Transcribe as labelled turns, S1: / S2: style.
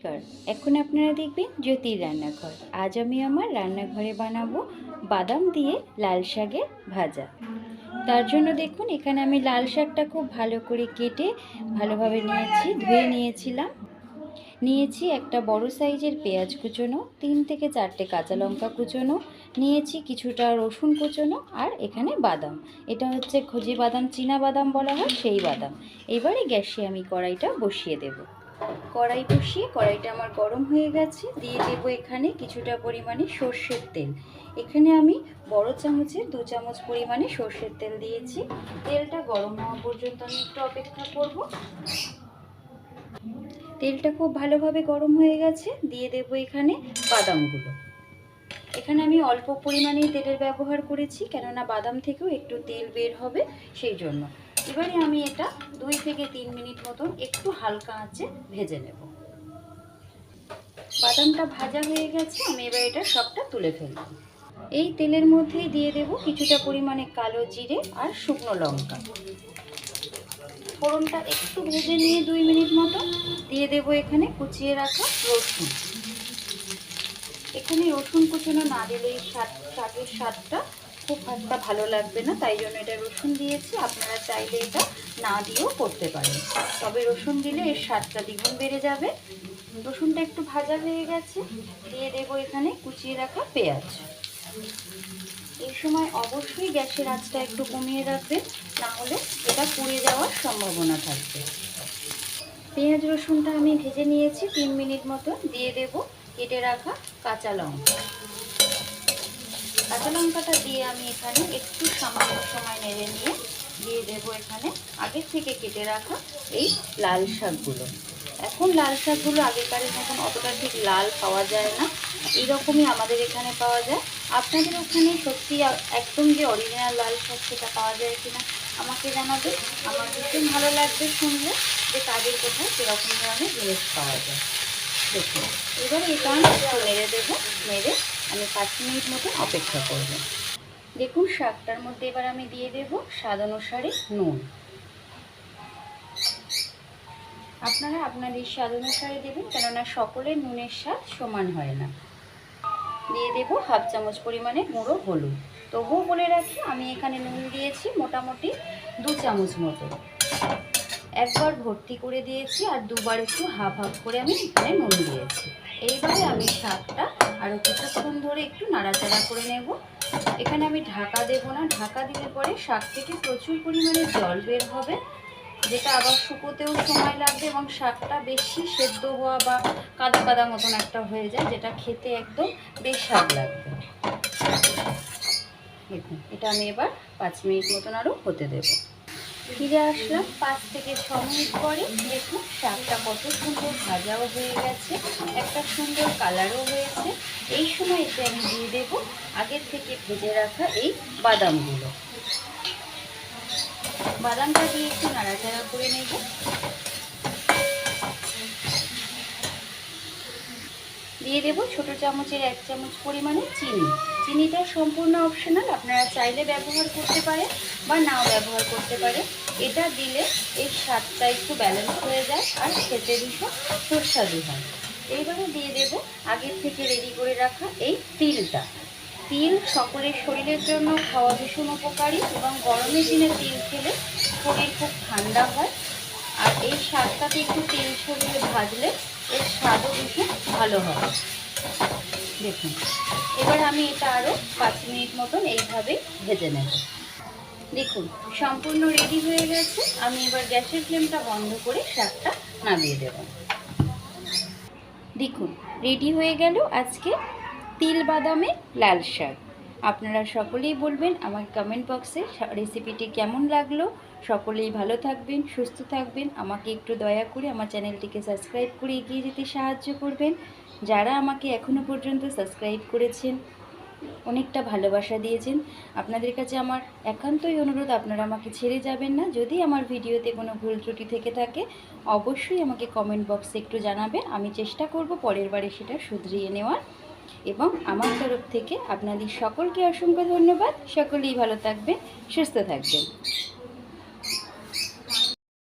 S1: নমস্কার। এখন আপনারা দেখবেন জ্যোতির রান্নাঘর। আজ আমি আমার রান্নাঘরে বানাবো বাদাম দিয়ে লাল শাকের ভাজা। তার জন্য দেখুন, এখানে আমি লাল শাকটা খুব ভালো করে কেটে ভালোভাবে নিয়েছি, ধুয়ে নিয়েছিলাম। নিয়েছি একটা বড় সাইজের পেঁয়াজ কুচোনো, তিন থেকে চারটে কাঁচা লঙ্কা কুচোনো, নিয়েছি কিছুটা রসুন কুচোনো আর এখানে বাদাম। এটা হচ্ছে খোঁজি বাদাম, চীনা বাদাম বলা হয়, সেই বাদাম। এবারে গ্যাসে আমি কড়াইটা বসিয়ে দেবো। কড়াই বসিয়ে, কড়াইটা আমার গরম হয়ে গেছে। দিয়ে দেব এখানে কিছুটা পরিমাণে সর্ষের তেল। এখানে আমি বড় চামচে দু চামচ পরিমাণে সর্ষের তেল দিয়েছি। তেলটা গরম হওয়া পর্যন্ত আমি একটু অপেক্ষা করব। তেলটা খুব ভালোভাবে গরম হয়ে গেছে। দিয়ে দেব এখানে বাদামগুলো। এখানে আমি অল্প পরিমাণেই তেলের ব্যবহার করেছি, কেননা বাদাম থেকেও একটু তেল বের হবে, সেই জন্য। এবারে আমি এটা দুই থেকে তিন মিনিট মতন একটু হালকা আঁচে ভেজে নেব। বাদামটা ভাজা হয়ে গেছে, আমি এবার এটা সবটা তুলে ফেলব। এই তেলের মধ্যেই দিয়ে দেব কিছুটা পরিমাণে কালো জিরে আর শুকনো লঙ্কা। ফোড়নটা একটু ভেজে নিয়ে দুই মিনিট মতো দিয়ে দেব এখানে কুচিয়ে রাখা রসুন। এখানে রসুন কুচনো না দিলে এই স্বাদটা খুব একটা ভালো লাগবে না, তাই জন্য এটা রসুন দিয়েছি। আপনারা চাইলে এটা না দিয়েও করতে পারেন। তবে রসুন দিলে এর স্বাদটা দ্বিগুণ বেড়ে যাবে। রসুনটা একটু ভাজা হয়ে গেছে, দিয়ে দেবো এখানে কুচিয়ে রাখা পেঁয়াজ। এই সময় অবশ্যই গ্যাসের আঁচটা একটু কমিয়ে রাখবেন, না হলে এটা পুড়ে যাওয়ার সম্ভাবনা থাকবে। পেঁয়াজ রসুনটা আমি ভেজে নিয়েছি, তিন মিনিট মতো দিয়ে দেব কেটে রাখা কাঁচা লঙ্কা। কাঁচা লঙ্কাটা দিয়ে আমি এখানে একটু সামান্য সময় নেড়ে নিয়ে দিয়ে দেব এখানে আগের থেকে কেটে রাখা এই লাল শাকগুলো। এখন লাল শাকগুলো আগেকারের মতন অতটা ঠিক লাল পাওয়া যায় না, এইরকমই আমাদের এখানে পাওয়া যায়। আপনাদের ওখানে সত্যি একদম যে অরিজিনাল লাল শাক সেটা পাওয়া যায় কিনা আমাকে জানাবে আমার ভীষণ ভালো লাগবে শুনলে যে কাজের কোথায় সেরকম ধরনের জিনিস পাওয়া যায়। দেখুন, এবার এটা আমি নেড়ে দেবো, নেড়ে আমি পাঁচ মিনিট মতো অপেক্ষা করব। দেখুন, শাকটার মধ্যে এবার আমি দিয়ে দেব স্বাদ অনুসারে নুন। আপনারা আপনাদের স্বাদ অনুসারে দেবেন, কেননা সকলের নুনের স্বাদ সমান হয় না। দিয়ে দেব হাফ চামচ পরিমাণে গুঁড়ো হলুদ। তবুও বলে রাখি, আমি এখানে নুন দিয়েছি মোটামুটি দু চামচ মতো। একবার ভর্তি করে দিয়েছি আর দুবার একটু হাফ হাফ করে আমি এখানে নুন দিয়েছি। এইবারে আমি শাকটা আরও কিছুক্ষণ ধরে একটু নাড়াচাড়া করে নেব। এখানে আমি ঢাকা দেব না, ঢাকা দিলে পরে শাক থেকে প্রচুর পরিমাণে জল বের হবে, যেটা আবার শুকোতেও সময় লাগবে এবং শাকটা বেশি সেদ্ধ হওয়া বা কাদা কাদা মতন একটা হয়ে যায়, যেটা খেতে একদম বেশ স্বাদ লাগবে। দেখুন, এটা আমি এবার পাঁচ মিনিট মতন আরও হতে দেবো। ফিরে আসলাম। পাঁচ থেকে ছ মিনিট পরে দেখুন শাকটা কত সুন্দর ভাজাও হয়ে গেছে, একটা সুন্দর কালারও হয়েছে। এই সময় এতে আমি দিয়ে দেবো আগের থেকে ভেজে রাখা এই বাদামগুলো। বাদামটা দিয়ে একটু নাড়াচাড়া করে নেব। দিয়ে দেবো ছোটো চামচের এক চামচ পরিমাণে চিনি। চিনিটা সম্পূর্ণ অপশনাল আপনারা চাইলে ব্যবহার করতে পারেন বা নাও ব্যবহার করতে পারেন। এটা দিলে এই স্বাদটা একটু ব্যালেন্স হয়ে যায় আর খেতে ভীষণ সুস্বাদু হয়। এইবারে দিয়ে দেব আগের থেকে রেডি করে রাখা এই তিলটা। তিল সকলের শরীরের জন্য খাওয়া ভীষণ উপকারী এবং গরমের দিনে তিল খেলে শরীর খুব ঠান্ডা হয়। আর এই শাকটাতে একটু তেল ছড়িয়ে ভাজলে এর স্বাদও ভীষণ ভালো হবে। দেখুন, এবার আমি এটা আরও পাঁচ মিনিট মতন এইভাবে ভেজে নেব। দেখুন, সম্পূর্ণ রেডি হয়ে গেছে। আমি এবার গ্যাসের ফ্লেমটা বন্ধ করে শাকটা নামিয়ে দেব। দেখুন রেডি হয়ে গেল আজকে তিল বাদামে লাল শাক। আপনারা সকলেই বলবেন আমার কমেন্ট বক্সে রেসিপিটি কেমন লাগল। সকলেই ভালো থাকবেন, সুস্থ থাকবেন। আমাকে একটু দয়া করে আমার চ্যানেলটিকে সাবস্ক্রাইব করে এগিয়ে যেতে সাহায্য করবেন। যারা আমাকে এখনও পর্যন্ত সাবস্ক্রাইব করেছেন অনেকটা ভালোবাসা দিয়েছেন। আপনাদের কাছে আমার একান্তই অনুরোধ, আপনারা আমাকে ছেড়ে যাবেন না। যদি আমার ভিডিওতে কোনো ভুল ত্রুটি থেকে থাকে, অবশ্যই আমাকে কমেন্ট বক্সে একটু জানাবেন। আমি চেষ্টা করব পরের বারে সেটা শুধরিয়ে নেওয়ার। এবং আমার তরফ থেকে আপনাদের সকলকে অসংখ্য ধন্যবাদ। সকলেই ভালো থাকবে সুস্থ থাকবেন।